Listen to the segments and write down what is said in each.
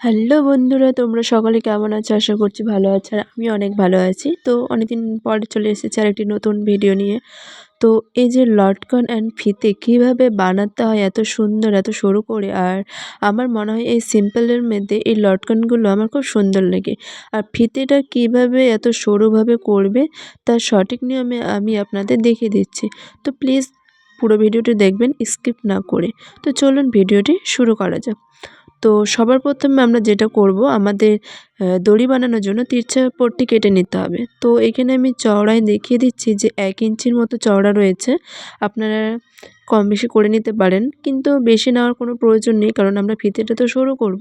Hello বন্ধুরা, তোমরা সকলে কেমন আছো? আশা করছি ভালো আছো আর আমি অনেক ভালো আছি। তো অনেকদিন পরে চলে এসেছি আর একটি নতুন ভিডিও নিয়ে। তো এই যে লটকন অ্যান্ড ফিতে কীভাবে বানাতে হয়, এত সুন্দর, এত সরু করে আর আমার মনে হয় এই সিম্পলের মধ্যে এই লটকনগুলো আমার খুব সুন্দর লাগে। আর ফিতেটা কীভাবে এত সরুভাবে করবে, তার সঠিক নিয়মে আমি আপনাদের দেখিয়ে দিচ্ছি। তো প্লিজ পুরো ভিডিওটি দেখবেন স্কিপ না করে। তো চলুন ভিডিওটি শুরু করা যাক। তো সবার প্রথমে আমরা যেটা করব, আমাদের দড়ি বানানোর জন্য তিরছা পট্টি কেটে নিতে হবে। তো এখানে আমি চওড়ায় দেখিয়ে দিচ্ছি যে এক ইঞ্চির মতো চওড়া রয়েছে। আপনারা কম বেশি করে নিতে পারেন, কিন্তু বেশি নেওয়ার কোনো প্রয়োজন নেই, কারণ আমরা ফিতেটা তো সরু করব।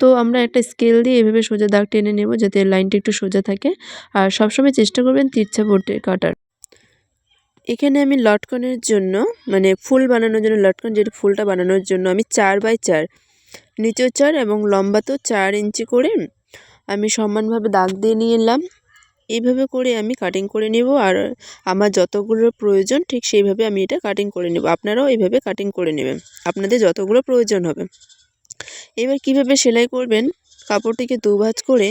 তো আমরা একটা স্কেল দিয়ে এভাবে সোজা দাগ টেনে নেব, যাতে লাইনটা একটু সোজা থাকে। আর সবসময় চেষ্টা করবেন তিরছা পট্টি কাটার। এখানে আমি লটকনের জন্য মানে ফুল বানানোর জন্য লটকন, যেটা ফুলটা বানানোর জন্য আমি চার বাই চার নিচেও চার এবং লম্বা তো চার ইঞ্চি করে। আমি সমানভাবে দাগ দিয়ে নিয়ে এলাম। এইভাবে করে আমি কাটিং করে নেব আর আমার যতগুলো প্রয়োজন ঠিক সেইভাবে আমি এটা কাটিং করে নেব। আপনারাও এইভাবে কাটিং করে নেবেন। আপনাদের যতগুলো প্রয়োজন হবে। এবার কীভাবে সেলাই করবেন? কাপড়টিকে দুভাজ করে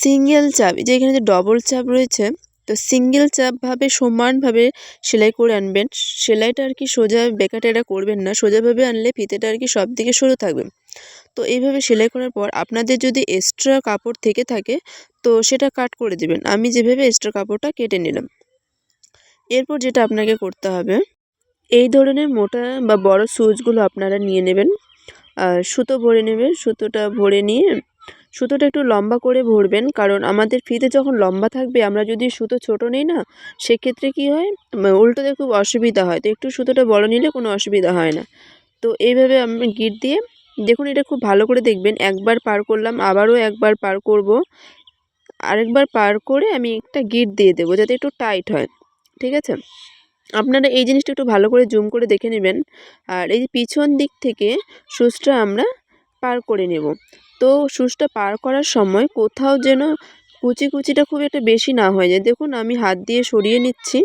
সিঙ্গেল চাপ যে এখানে যে ডবল চাপ রয়েছে তো সিঙ্গেল চাপভাবে সমানভাবে সেলাই করে আনবেন। সেলাইটা আর কি সোজা বেকাটেরা করবেন না, সোজাভাবে আনলে ফিতেটা আর কি সব দিকে সরু থাকবে। তো এইভাবে সেলাই করার পর আপনাদের যদি এক্সট্রা কাপড় থেকে থাকে, তো সেটা কাট করে দেবেন। আমি যেভাবে এক্সট্রা কাপড়টা কেটে নিলাম। এরপর যেটা আপনাকে করতে হবে, এই ধরনের মোটা বা বড় সুচগুলো আপনারা নিয়ে নেবেন। আর সুতো ভরে নেবেন। সুতোটা ভরে নিয়ে সুতোটা একটু লম্বা করে ভরবেন, কারণ আমাদের ফিতে যখন লম্বা থাকবে, আমরা যদি সুতো ছোট নিই না, সেক্ষেত্রে কী হয়? উল্টোতে খুব অসুবিধা হয়। তো একটু সুতোটা বড় নিলে কোনো অসুবিধা হয় না। তো এইভাবে আমি গিট দিয়ে, দেখুন এটা খুব ভালো করে দেখবেন, একবার পার করলাম, আবারও একবার পার করব। আরেকবার পার করে আমি একটা গিট দিয়ে দেবো, যাতে একটু টাইট হয়। ঠিক আছে? আপনারা এই জিনিসটা একটু ভালো করে জুম করে দেখে নেবেন। আর এই পিছন দিক থেকে সুচটা আমরা পার করে নেব। তো সুচটা পার করার সময় কোথাও যেন কুচি কুচিটা খুব একটা বেশি না হয়ে যায়। দেখুন, আমি হাত দিয়ে সরিয়ে নিচ্ছি।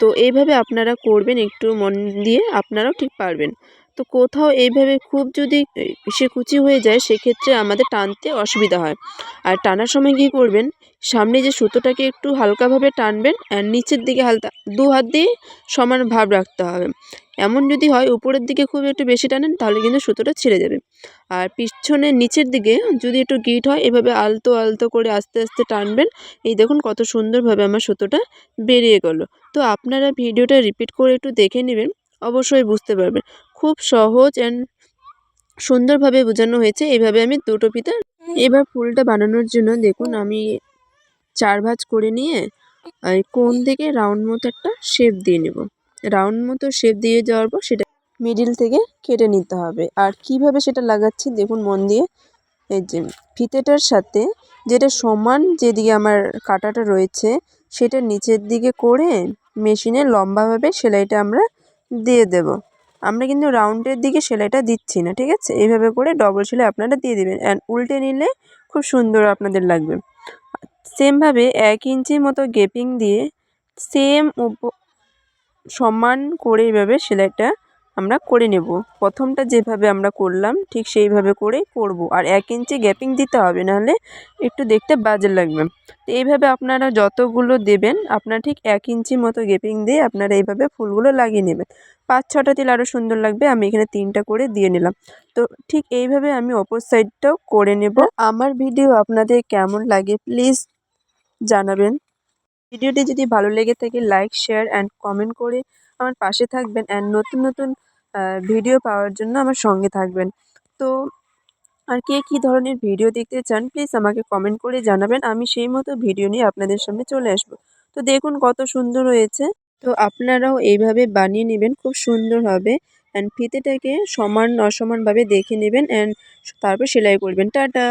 তো এইভাবে আপনারা করবেন, একটু মন দিয়ে, আপনারাও ঠিক পারবেন। তো কোথাও এইভাবে খুব যদি সে কুচি হয়ে যায়, সেক্ষেত্রে আমাদের টানতে অসুবিধা হয়। আর টানার সময় কী করবেন? সামনে যে সুতোটাকে একটু হালকাভাবে টানবেন আর নিচের দিকে হালকা দু হাত দিয়ে সমান ভাব রাখতে হবে। এমন যদি হয়, উপরের দিকে খুব একটু বেশি টানেন, তাহলে কিন্তু সুতোটা ছিঁড়ে যাবে। আর পিছনের নিচের দিকে যদি একটু গিট হয়, এভাবে আলতো আলতো করে আস্তে আস্তে টানবেন। এই দেখুন কত সুন্দরভাবে আমার সুতোটা বেরিয়ে গেল। তো আপনারা ভিডিওটা রিপিট করে একটু দেখে নেবেন, অবশ্যই বুঝতে পারবেন। খুব সহজ অ্যান্ড সুন্দরভাবে বোঝানো হয়েছে। এইভাবে আমি দুটো ফিতা এবার ফুলটা বানানোর জন্য দেখুন আমি চার ভাঁজ করে নিয়ে কোন থেকে রাউন্ড মতো একটা শেপ দিয়ে নেব। রাউন্ড মতো শেপ দিয়ে যাওয়ার পর সেটা মিডিল থেকে কেটে নিতে হবে। আর কীভাবে সেটা লাগাচ্ছি দেখুন মন দিয়ে। এই যে ফিতেটার সাথে যেটা সমান যেদিকে আমার কাটাটা রয়েছে সেটা নিচের দিকে করে মেশিনে লম্বাভাবে সেলাইটা আমরা দিয়ে দেব। আমরা কিন্তু রাউন্ডের দিকে সেলাইটা দিচ্ছি না, ঠিক আছে? এইভাবে করে ডবল সেলাই আপনারা দিয়ে দেবেন অ্যান্ড উল্টে নিলে খুব সুন্দর আপনাদের লাগবে। সেমভাবে এক ইঞ্চির মতো গেপিং দিয়ে সেম সমান করে এইভাবে সেলাইটা আমরা করে নেব। প্রথমটা যেভাবে আমরা করলাম, ঠিক সেইভাবে করে করব। আর এক ইঞ্চি গ্যাপিং দিতে হবে, নাহলে একটু দেখতে বাজে লাগবে। তো এইভাবে আপনারা যতগুলো দেবেন, আপনারা ঠিক এক ইঞ্চি মতো গ্যাপিং দিয়ে আপনারা এইভাবে ফুলগুলো লাগিয়ে নেবেন। পাঁচ, ছটা তিল আরও সুন্দর লাগবে, আমি এখানে তিনটা করে দিয়ে নিলাম। তো ঠিক এইভাবে আমি অপর সাইডটাও করে নেব। আমার ভিডিও আপনাদের কেমন লাগে প্লিজ জানাবেন। ভিডিওটি যদি ভালো লেগে থাকে লাইক শেয়ার অ্যান্ড কমেন্ট করে আমার পাশে থাকবেন। অ্যান্ড নতুন নতুন ভিডিও পাওয়ার জন্য আমার সঙ্গে থাকবেন। তো আর কে কী ধরনের ভিডিও দেখতে চান প্লিজ আমাকে কমেন্ট করে জানাবেন। আমি সেই মতো ভিডিও নিয়ে আপনাদের সামনে চলে আসব। তো দেখুন কত সুন্দর হয়েছে। তো আপনারাও এইভাবে বানিয়ে নেবেন, খুব সুন্দর হবে। অ্যান্ড ফিতেটাকে সমান অসমানভাবে দেখে নেবেন। অ্যান্ড তারপর সেলাই করবেন। টাটা!